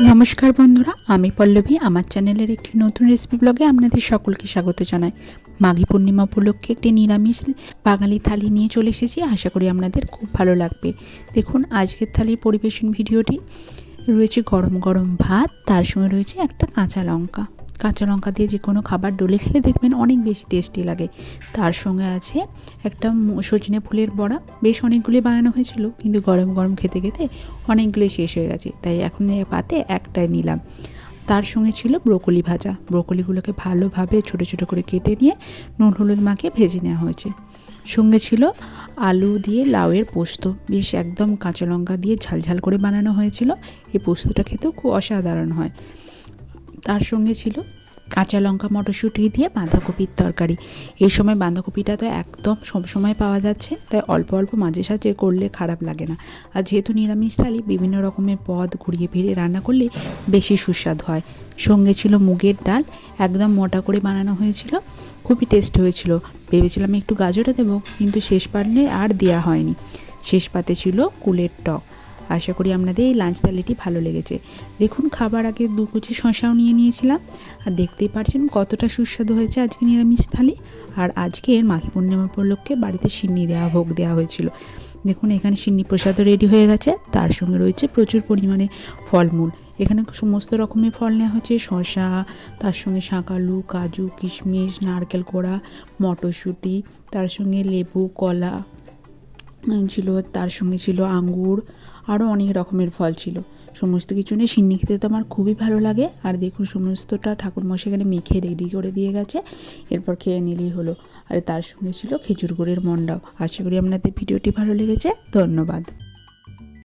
নমস্কার বন্ধুরা, আমি পল্লবী। আমার চ্যানেলের একটি নতুন রেসিপি ব্লগে আপনাদের সকলকে স্বাগত জানাই। মাঘী পূর্ণিমা উপলক্ষে একটি নিরামিষ বাঙালি থালি নিয়ে চলে এসেছি। আশা করি আপনাদের খুব ভালো লাগবে। দেখুন, আজকের থালির পরিবেশন ভিডিওটি রয়েছে গরম গরম ভাত, তার সঙ্গে রয়েছে একটা কাঁচা লঙ্কা। কাঁচা লঙ্কা দিয়ে যে কোনো খাবার ডলে খেলে দেখবেন অনেক বেশি টেস্টি লাগে। তার সঙ্গে আছে একটা সজনে ফুলের বড়া। বেশ অনেকগুলি বানানো হয়েছিল, কিন্তু গরম গরম খেতে খেতে অনেকগুলি শেষ হয়ে গেছে। তাই এখন পাতে একটাই নিলাম। তার সঙ্গে ছিল ব্রোকলি ভাজা। ব্রোকলিগুলোকে ভালোভাবে ছোটো ছোটো করে কেটে নিয়ে নুন হলুদ মাখিয়ে ভেজে নেওয়া হয়েছে। সঙ্গে ছিল আলু দিয়ে লাউয়ের পোস্ত। বেশ একদম কাঁচা লঙ্কা দিয়ে ঝালঝাল করে বানানো হয়েছিল। এই পোস্তটা খেতেও খুব অসাধারণ হয়। তার সঙ্গে ছিল কাঁচা লঙ্কা মটরশুঁটি দিয়ে বাঁধাকপির তরকারি। এই সময় বাঁধাকপিটা তো একদম সবসময় পাওয়া যাচ্ছে, তাই অল্প অল্প মাঝে সাঝে করলে খারাপ লাগে না। আর যেহেতু নিরামিষ থালি, বিভিন্ন রকমের পদ ঘুরিয়ে ফিরিয়ে রান্না করলে বেশি সুস্বাদু হয়। সঙ্গে ছিল মুগের ডাল, একদম মোটা করে বানানো হয়েছিল, খুবই টেস্ট হয়েছিল। ভেবেছিলাম একটু গাজরে দেবো, কিন্তু শেষ পারলে আর দেওয়া হয়নি। শেষ পাতে ছিল কুলের টক। আশা করি আপনাদের এই লাঞ্চ থালিটি ভালো লেগেছে। দেখুন, খাবার আগে দু কুচি শশাও নিয়ে নিয়েছিলাম। আর দেখতেই পারছেন কতটা সুস্বাদু হয়েছে আজকে নিরামিষ থালি। আর আজকে মাঘী পূর্ণিমা উপলক্ষে বাড়িতে সিন্নি দেওয়া, ভোগ দেওয়া হয়েছিল। দেখুন, এখানে সিন্নি প্রসাদও রেডি হয়ে গেছে। তার সঙ্গে রয়েছে প্রচুর পরিমাণে ফলমূল। এখানে সমস্ত রকমের ফল নেওয়া হচ্ছে শশা তার সঙ্গে শাঁকালু কাজু, কিশমিশ, নারকেল কোড়া, মটরশুঁটি, তার সঙ্গে লেবু, কলা ছিল, তার সঙ্গে ছিল আঙ্গুর আরও অনেক রকমের ফল ছিল। সমস্ত কিছু নিয়ে সিন্নি খেতে তো আমার খুবই ভালো লাগে। আর দেখুন, সমস্তটা ঠাকুরমশাই এখানে মেখে রেডি করে দিয়ে গেছে। এরপর খেয়ে নিলেই হলো। আর তার সঙ্গে ছিল খেজুর গুড়ের মন্ডাও আশা করি আপনাদের ভিডিওটি ভালো লেগেছে। ধন্যবাদ।